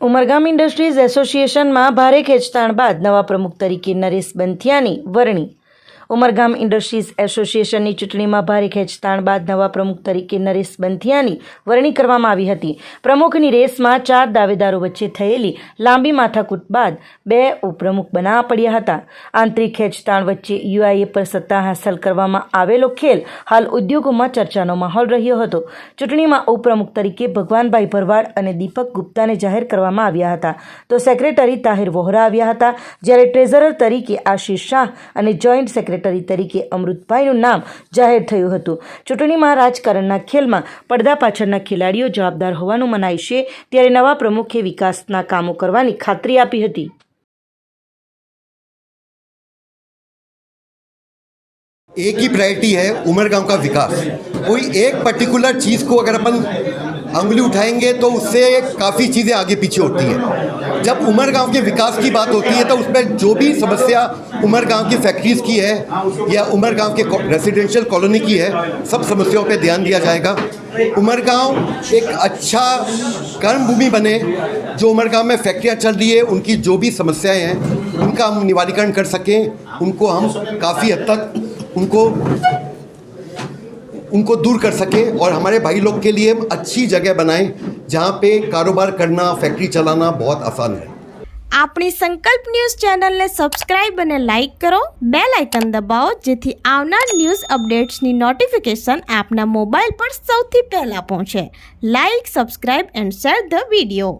Umargam industries એસોસિએશનમાં ભારે ખેંચતાણ બાદ નવા પ્રમુખ તરીકે નરેશ બંથિયાની વરણી ઉમરગામ ઇન્ડસ્ટ્રીઝ એસોસિએશનની ચૂંટણીમાં ભારે ખેંચતાણ બાદ નવા પ્રમુખ તરીકે નરેશ બંથિયાની વરણી કરવામાં આવી હતી. પ્રમુખની રેસમાં ચાર દાવેદારો વચ્ચે થયેલી લાંબી માથાકૂટ બાદ બે ઉપપ્રમુખ બનાવવા પડ્યા હતા. આંતરિક ખેંચતાણ વચ્ચે યુઆઈએ પર સત્તા હાંસલ કરવામાં આવેલો ખેલ હાલ ઉદ્યોગોમાં ચર્ચાનો માહોલ રહ્યો હતો. ચૂંટણીમાં ઉપપ્રમુખ તરીકે ભગવાનભાઈ ભરવાડ અને દીપક ગુપ્તાને જાહેર કરવામાં આવ્યા હતા. તો સેક્રેટરી તાહિર વોહરા આવ્યા હતા. જ્યારે ટ્રેઝરર તરીકે આશીષ શાહ અને જોઈન્ટ સેક્રેટરી તરીકે અમૃતભાઈનું નામ જાહેર થયું હતું ચૂંટણીમાં રાજકારણના ખેલમાં પડદા પાછળના ખેલાડીઓ જવાબદાર હોવાનું મનાય છે ત્યારે નવા પ્રમુખે વિકાસના કામો કરવાની ખાતરી આપી હતી एक ही प्रायोरिटी है उमरगांव का विकास कोई एक पर्टिकुलर चीज़ को अगर अपन अंगुली उठाएँगे तो उससे काफ़ी चीज़ें आगे पीछे होती हैं। जब उमरगांव के विकास की बात होती है तो उसमें जो भी समस्या उमरगांव की फैक्ट्रीज़ की है, या उमरगांव के रेजिडेंशियल कॉलोनी की है, सब समस्याओं पे ध्यान दिया जाएगा। उमरगांव एक अच्छा कर्म भूमि बने, जो उमरगांव में फैक्ट्रियाँ चल रही है, उनकी जो भी समस्याएँ हैं, उनका हम निवारीकरण कर सकें, उनको हम काफ़ी हद तक, उनको उनको दूर कर सके और हमारे भाई लोग के लिए अच्छी जगह बनाएं जहाँ पे कारोबार करना फैक्ट्री चलाना बहुत आसान है આપણી સંકલ્પ ન્યૂઝ ચેનલને સબસ્ક્રાઇબ અને લાઇક કરો બે લાઇકન દબાવો જેથી આવનાર ન્યૂઝ અપડેટ્સની નોટિફિકેશન આપના મોબાઈલ પર સૌથી પહેલાં પહોંચે like subscribe and share the video